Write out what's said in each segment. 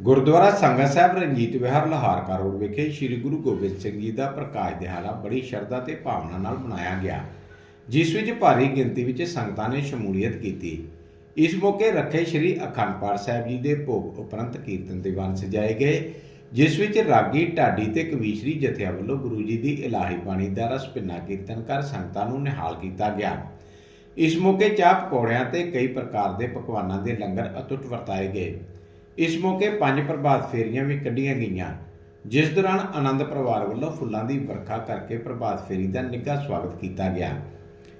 ਗੁਰਦੁਆਰਾ ਸੰਗਤ ਸਾਹਿਬ ਰਣਜੀਤ ਵਿਹਾਰ ਲੋਹਾਰਕਾ ਰੋਡ ਵਿਖੇ ਸ੍ਰੀ ਗੁਰੂ ਗੋਬਿੰਦ ਸਿੰਘ ਜੀ ਦਾ ਪ੍ਰਕਾਸ਼ ਦਿਹਾੜਾ ਬੜੀ ਸ਼ਰਧਾ ਤੇ ਭਾਵਨਾ ਨਾਲ ਮਨਾਇਆ ਗਿਆ, ਜਿਸ ਵਿੱਚ ਭਾਰੀ ਗਿਣਤੀ ਵਿੱਚ ਸੰਗਤਾਂ ਨੇ ਸ਼ਮੂਲੀਅਤ ਕੀਤੀ। ਇਸ ਮੌਕੇ ਰੱਖੇ ਸ੍ਰੀ ਅਖੰਡ ਪਾਠ ਸਾਹਿਬ ਜੀ ਦੇ ਭੋਗ ਉਪਰੰਤ ਕੀਰਤਨ ਦੀਵਾਨ ਸਜਾਏ ਗਏ, ਜਿਸ ਵਿੱਚ ਰਾਗੀ, ਢਾਡੀ ਤੇ ਕਵੀਸ਼ਰੀ ਜਥਿਆਂ ਵੱਲੋਂ ਗੁਰੂ ਜੀ ਦੀ ਇਲਾਹੀ ਬਾਣੀ ਦਾ ਰਸ ਭਿੰਨਾ ਕੀਰਤਨ ਕਰ ਸੰਗਤਾਂ ਨੂੰ ਨਿਹਾਲ ਕੀਤਾ ਗਿਆ। ਇਸ ਮੌਕੇ ਚਾਹ ਪਕੌੜਿਆਂ ਤੇ ਕਈ ਪ੍ਰਕਾਰ ਦੇ ਪਕਵਾਨਾਂ ਦੇ ਲੰਗਰ ਅਤੁੱਟ ਵਰਤਾਏ ਗਏ। ਇਸ ਮੌਕੇ ਪੰਜ ਪ੍ਰਭਾਤ ਫੇਰੀਆਂ ਵੀ ਕੱਢੀਆਂ ਗਈਆਂ। ਜਿਸ ਦੌਰਾਨ ਆਨੰਦ ਪਰਿਵਾਰ ਵੱਲੋਂ ਫੁੱਲਾਂ ਦੀ ਵਰਖਾ ਕਰਕੇ ਪ੍ਰਭਾਤ ਫੇਰੀ ਦਾ ਨਿੱਘਾ ਸਵਾਗਤ ਕੀਤਾ ਗਿਆ।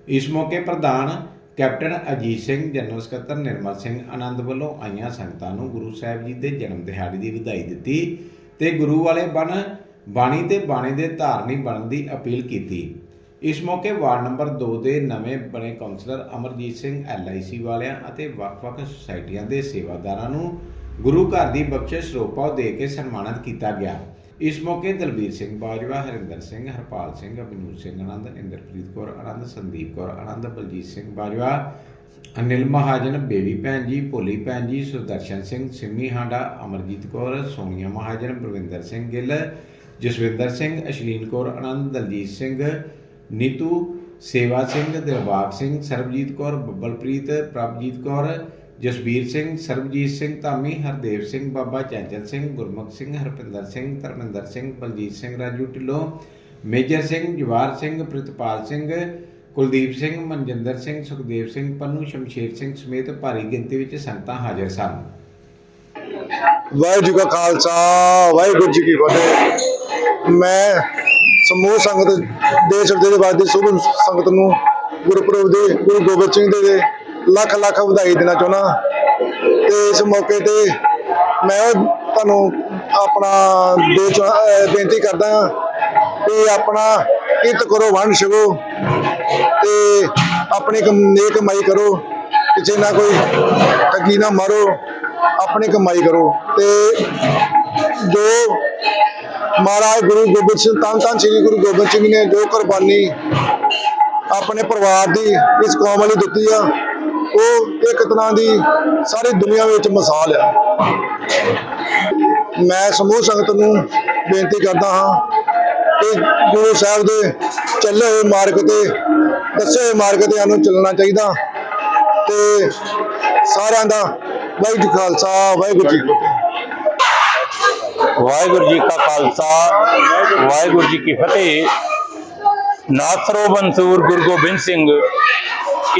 ਇਸ ਮੌਕੇ ਪ੍ਰਧਾਨ ਕੈਪਟਨ ਅਜੀਤ ਸਿੰਘ, ਜਨਰਲ ਸਕੱਤਰ ਨਿਰਮਲ ਸਿੰਘ ਆਨੰਦ ਵੱਲੋਂ ਆਈਆਂ ਸੰਗਤਾਂ ਨੂੰ ਗੁਰੂ ਸਾਹਿਬ ਜੀ ਦੇ ਜਨਮ ਦਿਹਾੜੇ ਦੀ ਵਧਾਈ ਦਿੱਤੀ ਤੇ ਗੁਰੂ ਵਾਲੇ ਬਣ, ਬਾਣੀ ਤੇ ਬਾਣੀ ਦੇ ਧਾਰਨੀ ਬਣਨ ਦੀ ਅਪੀਲ ਕੀਤੀ। ਇਸ ਮੌਕੇ ਵਾਰਡ ਨੰਬਰ 2 ਦੇ ਨਵੇਂ ਬਣੇ ਕਾਉਂਸਲਰ ਅਮਰਜੀਤ ਸਿੰਘ ਐਲਆਈਸੀ ਵਾਲਿਆਂ ਅਤੇ ਵੱਖ-ਵੱਖ ਸੁਸਾਇਟੀਆਂ ਦੇ ਸੇਵਾਦਾਰਾਂ ਨੂੰ ਗੁਰੂ ਘਰ ਦੀ ਬਖਸ਼ਿਸ਼ ਰੋਪਾ ਦੇ ਕੇ ਸਨਮਾਨਿਤ ਕੀਤਾ ਗਿਆ। ਇਸ ਮੌਕੇ ਦਲਬੀਰ ਸਿੰਘ ਬਾਜਵਾ, ਹਰਿੰਦਰ ਸਿੰਘ, ਹਰਪਾਲ ਸਿੰਘ ਅਬਨੂਰ ਸਿੰਘ ਆਨੰਦ, ਇੰਦਰਪ੍ਰੀਤ ਕੌਰ, ਆਨੰਦ, ਸੰਦੀਪ ਕੌਰ, ਆਨੰਦ, ਬਲਜੀਤ ਸਿੰਘ ਬਾਜਵਾ, ਅਨਿਲ ਮਹਾਜਨ, ਬੇਬੀ ਭੈਣ ਜੀ, ਭੋਲੀ ਭੈਣ ਜੀ, ਸੁਦਰਸ਼ਨ ਸਿੰਘ, ਸਿੰਮੀ ਹਾਂਡਾ, ਅਮਰਜੀਤ ਕੌਰ, ਸੋਨੀਆ ਮਹਾਜਨ ਪ੍ਰਵਿੰਦਰ ਸਿੰਘ ਗਿੱਲ, ਜਸਵਿੰਦਰ ਸਿੰਘ, ਅਸ਼ਲੀਨ ਕੌਰ, ਆਨੰਦ, ਦਲਜੀਤ ਸਿੰਘ, ਨੀਤੂ, ਸੇਵਾ ਸਿੰਘ, ਦਿਲਬਾਗ ਸਿੰਘ, ਸਰਬਜੀਤ ਕੌਰ, ਬੱਬਲਪ੍ਰੀਤ, ਪ੍ਰਭਜੀਤ ਕੌਰ ਜਸਬੀਰ ਸਿੰਘ, ਸਰਬਜੀਤ ਸਿੰਘ ਧਾਮੀ, ਹਰਦੇਵ ਸਿੰਘ, ਬਾਬਾ ਚੈਂਚਲ ਸਿੰਘ, ਗੁਰਮੁਖ ਸਿੰਘ, ਹਰਪਿੰਦਰ ਸਿੰਘ, ਧਰਮਿੰਦਰ ਸਿੰਘ, ਬਲਜੀਤ ਸਿੰਘ, ਰਾਜੂ ਢਿੱਲੋਂ, ਮੇਜਰ ਸਿੰਘ ਜਵਾਰ ਸਿੰਘ, ਪ੍ਰਿਤਪਾਲ ਸਿੰਘ, ਕੁਲਦੀਪ ਸਿੰਘ, ਮਨਜਿੰਦਰ ਸਿੰਘ, ਸੁਖਦੇਵ ਸਿੰਘ, ਪੰਨੂ, ਸ਼ਮਸ਼ੇਰ ਸਿੰਘ ਸਮੇਤ ਭਾਰੀ ਗਿਣਤੀ ਵਿੱਚ ਸੰਗਤਾਂ ਹਾਜ਼ਰ ਸਨ। ਵਾਹਿਗੁਰੂ ਜੀ ਕਾ ਖਾਲਸਾ, ਵਾਹਿਗੁਰੂ ਜੀ ਕੀ ਫਤਿਹ। ਮੈਂ ਸਮੂਹ ਸੰਗਤ ਦੇਸ਼ ਵਿਦੇਸ਼ ਦੇ ਵਾਦੀ ਸੁਭ ਸੰਗਤ ਨੂੰ ਗੁਰਪੁਰਬ ਦੇ ਗੁਰੂ ਗੋਬਿੰਦ ਸਿੰਘ ਦੇ ਲੱਖ ਲੱਖ ਵਧਾਈ ਦੇਣਾ ਚਾਹੁੰਦਾ। ਤੇ ਇਸ ਮੌਕੇ ਤੇ ਮੈਂ ਤੁਹਾਨੂੰ ਆਪਣਾ ਦੋ ਬੇਨਤੀ ਕਰਦਾ ਹਾਂ ਕਿ ਆਪਣਾ ਕਿਰਤ ਕਰੋ, ਵੰਡ ਛਕੋ ਤੇ ਆਪਣੀ ਨੇਕ ਕਮਾਈ ਕਰੋ ਕਿਸੇ ਨਾ ਕੋਈ ਠੱਗੀ ਨਾ ਮਾਰੋ, ਆਪਣੀ ਕਮਾਈ ਕਰੋ। ਤੇ ਜੋ ਮਹਾਰਾਜ ਗੁਰੂ ਗੋਬਿੰਦ ਸਿੰਘ ਤਾਂ ਤਾਂ ਸ੍ਰੀ ਗੁਰੂ ਗੋਬਿੰਦ ਸਿੰਘ ਨੇ ਜੋ ਕੁਰਬਾਨੀ ਆਪਣੇ ਪਰਿਵਾਰ ਦੀ ਇਸ ਕੌਮ ਲਈ ਦਿੱਤੀ ਆ ਉਹ ਇੱਕ ਤਰ੍ਹਾਂ ਦੀ ਸਾਰੀ ਦੁਨੀਆ ਵਿੱਚ ਮਿਸਾਲ ਆ। ਮੈਂ ਸਮੂਹ ਸੰਗਤ ਨੂੰ ਬੇਨਤੀ ਕਰਦਾ ਹਾਂ ਕਿ ਗੁਰੂ ਸਾਹਿਬ ਦੇ ਚੱਲੇ ਹੋਏ ਮਾਰਗ ਤੇ, ਦੱਸੇ ਹੋਏ ਮਾਰਗ ਤੇ ਸਾਨੂੰ ਚੱਲਣਾ ਚਾਹੀਦਾ ਤੇ ਸਾਰਿਆਂ ਦਾ ਵਾਹਿਗੁਰੂ ਜੀ ਖਾਲਸਾ, ਵਾਹਿਗੁਰੂ ਜੀ ਕੀ ਫਤਿਹ। ਵਾਹਿਗੁਰੂ ਜੀ ਕਾ ਖਾਲਸਾ, ਵਾਹਿਗੁਰੂ ਜੀ ਕੀ ਫਤਿਹ। ਨਾਸਰੋ ਬੰਸੂਰ ਗੁਰੂ ਗੋਬਿੰਦ ਸਿੰਘ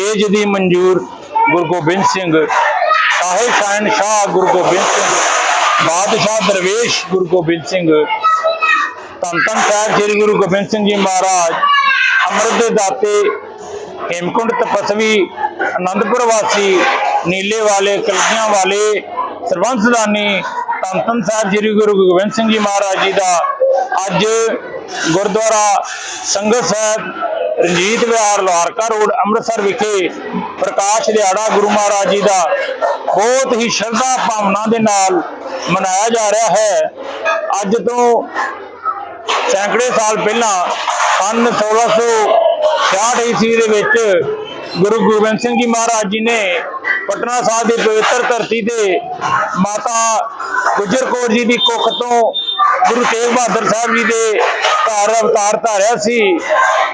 ਏਜ ਦੀ ਮਨਜੂਰ ਗੁਰੂ ਗੋਬਿੰਦ ਸਿੰਘ ਸਾਹਿਬ ਸ਼ਾਹਨ ਸ਼ਾਹ ਗੁਰੂ ਗੋਬਿੰਦ ਸਿੰਘ, ਬਾਦਸ਼ਾਹ ਦਰਵੇਸ਼ ਗੁਰੂ ਗੋਬਿੰਦ ਸਿੰਘ, ਧੰਨ ਧੰਨ ਸਾਹਿਬ ਸ੍ਰੀ ਗੁਰੂ ਗੋਬਿੰਦ ਸਿੰਘ ਜੀ ਮਹਾਰਾਜ, ਅੰਮ੍ਰਿਤ ਦੇ ਦਾਤੇ ਹੇਮਕੁੰਡ ਤਪਸਵੀ ਆਨੰਦਪੁਰ ਵਾਸੀ, ਨੀਲੇ ਵਾਲੇ, ਕਲਗੀਆਂ ਵਾਲੇ ਸਰਬੰਸਦਾਨੀ ਧੰਨ ਧੰਨ ਸਾਹਿਬ ਸ੍ਰੀ ਗੁਰੂ ਗੋਬਿੰਦ ਸਿੰਘ ਜੀ ਮਹਾਰਾਜ ਜੀ ਦਾ ਅੱਜ ਗੁਰਦੁਆਰਾ ਸੰਗਤ ਸਾਹਿਬ ਰਣਜੀਤ ਵਿਹਾਰ, ਲੋਹਾਰਕਾ ਰੋਡ, ਅੰਮ੍ਰਿਤਸਰ ਵਿਖੇ ਪ੍ਰਕਾਸ਼ ਦਿਹਾੜਾ ਗੁਰੂ ਮਹਾਰਾਜ ਜੀ ਦਾ ਬਹੁਤ ਹੀ ਸ਼ਰਧਾ ਭਾਵਨਾ ਦੇ ਨਾਲ ਮਨਾਇਆ ਜਾ ਰਿਹਾ ਹੈ। ਅੱਜ ਤੋਂ ਸੈਂਕੜੇ ਸਾਲ ਪਹਿਲਾਂ ਸਨ 1666 ਈਸਵੀ ਦੇ ਵਿੱਚ ਗੁਰੂ ਗੋਬਿੰਦ ਸਿੰਘ ਜੀ ਮਹਾਰਾਜ ਜੀ ਨੇ ਪਟਨਾ ਸਾਹਿਬ ਦੀ ਪਵਿੱਤਰ ਧਰਤੀ ਤੇ ਮਾਤਾ ਗੁਜਰ ਕੌਰ ਜੀ ਦੀ ਕੁੱਖ ਤੋਂ ਗੁਰੂ ਤੇਗ ਬਹਾਦਰ ਸਾਹਿਬ ਜੀ ਦੇ ਘਰ ਅਵਤਾਰ ਧਾਰਿਆ ਸੀ।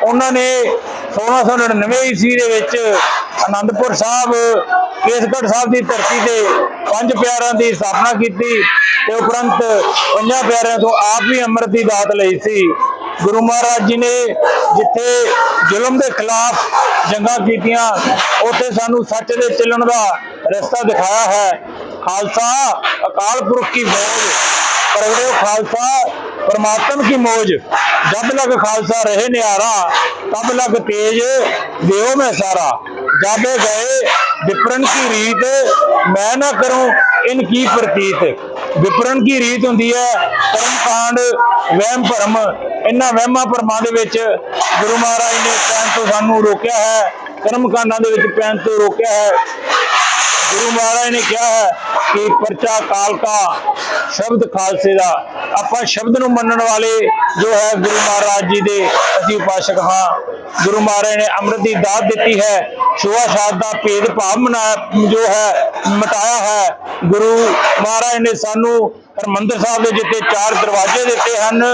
ਉਹਨਾਂ ਨੇ 1699 ਈਸਵੀ ਦੇ ਵਿੱਚ ਅਨੰਦਪੁਰ ਸਾਹਿਬ, ਕੇਸਗੜ੍ਹ ਸਾਹਿਬ ਦੀ ਧਰਤੀ ਤੇ ਪੰਜ ਪਿਆਰਿਆਂ ਦੀ ਸਥਾਪਨਾ ਕੀਤੀ ਤੇ ਉਪਰੰਤ ਪੰਜਾਂ ਪਿਆਰਿਆਂ ਤੋਂ ਆਪ ਵੀ ਅੰਮ੍ਰਿਤ ਦੀ ਦਾਤ ਲਈ ਸੀ। ਗੁਰੂ ਮਹਾਰਾਜ ਜੀ ਨੇ ਜਿੱਥੇ ਜ਼ੁਲਮ ਦੇ ਖਿਲਾਫ ਜੰਗਾਂ ਕੀਤੀਆਂ, ਉੱਥੇ ਸਾਨੂੰ ਸੱਚ ਦੇ ਚੱਲਣ ਦਾ ਰਸਤਾ ਦਿਖਾਇਆ ਹੈ। ਖਾਲਸਾ ਅਕਾਲ ਪੁਰਖ ਕੀ ਮੋਜ ਪ੍ਰਗਟਿਓ ਖਾਲਸਾ, ਪਰਮਾਤਮ ਕੀ ਮੋਜ। ਜਦ ਲਗ ਖਾਲਸਾ ਰਹੇ ਨਿਆਰਾ तब लग तेज देव में सारा जाबे गए विपरन की रीत मैं ना करूं इनकी प्रतीत ਵਿਪਰਨ ਕੀ ਰੀਤ ਹੁੰਦੀ ਹੈ ਕਰਮ ਕਾਂਡ ਵਹਿਮ ਭਰਮ ਇਹਨਾਂ ਵਹਿਮਾਂ ਭਰਮਾਂ ਦੇ ਵਿੱਚ ਗੁਰੂ ਮਹਾਰਾਜ ਨੇ ਪੈਣ ਤੋਂ ਸਾਨੂੰ ਰੋਕਿਆ ਹੈ ਕਰਮ ਕਾਂਡਾਂ ਦੇ ਵਿੱਚ ਪੈਣ ਤੋਂ ਰੋਕਿਆ ਹੈ ਗੁਰੂ ਮਹਾਰਾਜ ਨੇ ਕਿਹਾ ਹੈ ਕਿ ਪਰਚਾ ਕਾਲਕਾ ਸ਼ਬਦ ਖਾਲਸੇ ਦਾ ਆਪਾਂ ਸ਼ਬਦ ਨੂੰ ਮੰਨਣ ਵਾਲੇ ਜੋ ਹੈ ਗੁਰੂ ਮਹਾਰਾਜ ਜੀ ਦੇ ਅਸੀਂ ਉਪਾਸ਼ਕ ਹਾਂ। ਗੁਰੂ ਮਹਾਰਾਜ ਨੇ ਅੰਮ੍ਰਿਤ ਦੀ ਦਾਤ ਦਿੱਤੀ ਹੈ। ਛੋਆ ਛਾਤ ਦਾ ਭੇਦ ਭਾਵ ਮਨਾਇਆ, ਜੋ ਹੈ, ਮਟਾਇਆ ਹੈ। ਗੁਰੂ ਮਹਾਰਾਜ ਨੇ ਸਾਨੂੰ ਹਰਮੰਦਰ ਸਾਹਿਬ ਦੇ ਜਿੱਥੇ ਚਾਰ ਦਰਵਾਜ਼ੇ ਦਿੱਤੇ ਹਨ,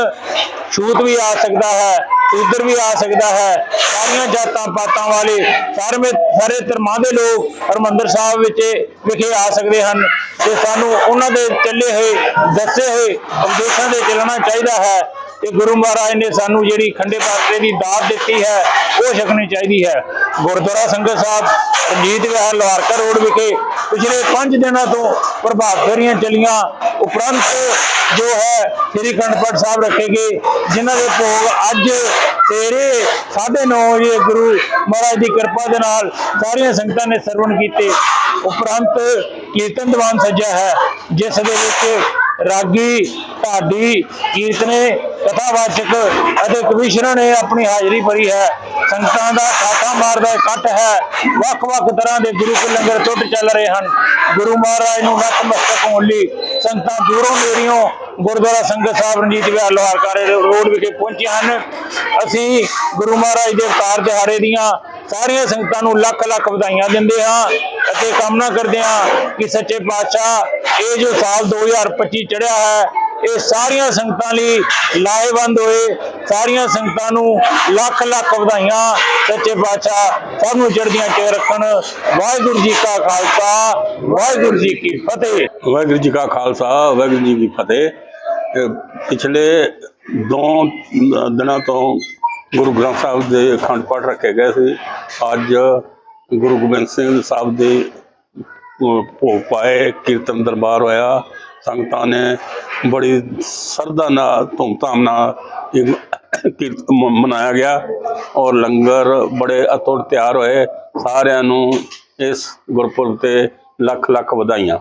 ਛੂਤ ਵੀ ਆ ਸਕਦਾ ਹੈ। ਉਧਰ ਵੀ ਆ ਸਕਦਾ ਹੈ। ਸਾਰੀਆਂ ਜਾਤਾਂ ਪਾਤਾਂ ਵਾਲੇ ਸਾਰੇ ਸਾਰੇ ਧਰਮਾਂ ਦੇ ਲੋਕ ਹਰਮੰਦਰ ਸਾਹਿਬ ਵਿੱਚ ਵਿਖੇ ਆ ਸਕਦੇ ਹਨ ਤੇ ਸਾਨੂੰ ਉਹਨਾਂ ਦੇ ਚੱਲੇ ਹੋਏ, ਦੱਸੇ ਹੋਏ ਉਪਦੇਸ਼ਾਂ ਦੇ ਚੱਲਣਾ ਚਾਹੀਦਾ ਹੈ ਤੇ ਗੁਰੂ ਮਹਾਰਾਜ ਨੇ ਸਾਨੂੰ ਜਿਹੜੀ ਖੰਡੇ ਬਾਟੇ ਦੀ ਦਾਤ ਦਿੱਤੀ ਹੈ, ਉਹ ਛਕਣੀ ਚਾਹੀਦੀ ਹੈ। ਗੁਰਦੁਆਰਾ ਸੰਗਤ ਸਾਹਿਬ, ਰਣਜੀਤ ਵਿਹਾਰ ਲਵਾਰਕਾ ਰੋਡ ਵਿਖੇ ਪਿਛਲੇ 5 ਦਿਨਾਂ ਤੋਂ ਪ੍ਰਭਾਤ ਫੇਰੀਆਂ ਚਲੀਆਂ। ਉਪਰੰਤ ਜੋ ਹੈ ਸ੍ਰੀ ਖੰਡਪੜ ਸਾਹਿਬ ਰੱਖੇ ਗਏ, ਜਿਨ੍ਹਾਂ ਦੇ ਭੋਗ ਅੱਜ ਸਵੇਰੇ 9:30 ਵਜੇ ਗੁਰੂ ਮਹਾਰਾਜ ਦੀ ਕਿਰਪਾ ਦੇ ਨਾਲ ਸਾਰੀਆਂ ਸੰਗਤਾਂ ਨੇ ਸਰਵਣ ਕੀਤੇ। ਉਪਰੰਤ ਕੀਰਤਨ ਦੀਵਾਨ ਸੱਜਿਆ ਹੈ, ਜਿਸ ਦੇ ਵਿੱਚ ਰਾਗੀ, ਢਾਡੀ, ਕੀਰਤਨੇ, ਕਥਾਵਾਚਕ ਅਤੇ ਕਵਿਸ਼ਰਾਂ ਨੇ ਆਪਣੀ ਹਾਜ਼ਰੀ ਭਰੀ ਹੈ। ਸੰਗਤਾਂ ਦਾ ਠਾਠਾ ਮਾਰਦਾ ਇਕੱਠ ਹੈ। ਵੱਖ-ਵੱਖ ਤਰ੍ਹਾਂ ਦੇ ਗੁਰੂ ਕੇ ਲੰਗਰ ਟੁੱਟ ਚੱਲ ਰਹੇ ਹਨ। ਗੁਰੂ ਮਹਾਰਾਜ ਨੂੰ ਨਤਮਸਤਕ ਹੋਣ ਲਈ ਸੰਗਤਾਂ ਦੂਰੋਂ ਨੇੜਿਓਂ ਗੁਰਦੁਆਰਾ ਸੰਗਤ ਸਾਹਿਬ ਰਣਜੀਤ ਵਿਹਾਰ ਲੋਹਾਰਕਾਰੇ ਰੋਡ ਵਿਖੇ ਪਹੁੰਚੇ ਹਨ। ਅਸੀਂ ਗੁਰੂ ਮਹਾਰਾਜ ਦੇ ਅਵਤਾਰ ਦਿਹਾੜੇ ਦੀਆਂ ਸਾਰੀਆਂ ਸੰਗਤਾਂ ਨੂੰ ਲੱਖ ਲੱਖ ਵਧਾਈਆਂ ਦਿੰਦੇ ਹਾਂ ਅਤੇ ਕਾਮਨਾ ਕਰਦੇ ਹਾਂ ਕਿ ਸੱਚੇ ਪਾਤਸ਼ਾਹ ਇਹ ਜੋ ਸਾਲ 2025 ਚੜਿਆ ਹੈ ਇਹ ਸਾਰੀਆਂ ਸੰਗਤਾਂ ਲਈ ਲਾਹੇਵੰਦ ਹੋਏ, ਸਾਰੀਆਂ ਸੰਗਤਾਂ ਨੂੰ ਲੱਖ ਲੱਖ ਵਧਾਈਆਂ, ਸੱਚੇ ਪਾਤਸ਼ਾਹ ਸਭ ਨੂੰ ਚੜ੍ਹਦੀਆਂ ਚ ਰੱਖਣ। ਵਾਹਿਗੁਰੂ ਜੀ ਕਾ ਖਾਲਸਾ, ਵਾਹਿਗੁਰੂ ਜੀ ਕੀ ਫਤਿਹ। ਵਾਹਿਗੁਰੂ ਜੀ ਕਾ ਖਾਲਸਾ, ਵਾਹਿਗੁਰੂ ਜੀ ਕੀ ਫਤਿਹ। ਪਿਛਲੇ ਦੋ ਦਿਨਾਂ ਤੋਂ ਗੁਰੂ ਗ੍ਰੰਥ ਸਾਹਿਬ ਦੇ ਅਖੰਡ ਪਾਠ ਰੱਖੇ ਗਏ ਸੀ। ਅੱਜ ਗੁਰੂ ਗੋਬਿੰਦ ਸਿੰਘ ਸਾਹਿਬ ਦੇ ਭੋਗ ਪਾਏ, ਕੀਰਤਨ ਦਰਬਾਰ ਹੋਇਆ। ਸੰਗਤਾਂ ਨੇ ਬੜੀ ਸਰਦਾ ਨਾਲ, ਧੂਮਧਾਮ ਨਾਲ ਇਹ ਕੀਰਤਨ ਮ- ਮਨਾਇਆ ਗਿਆ ਔਰ ਲੰਗਰ ਬੜੇ ਅਤੁੱਟ ਤਿਆਰ ਹੋਏ। ਸਾਰਿਆਂ ਨੂੰ ਇਸ ਗੁਰਪੁਰਬ ਤੇ ਲੱਖ ਲੱਖ ਵਧਾਈਆਂ।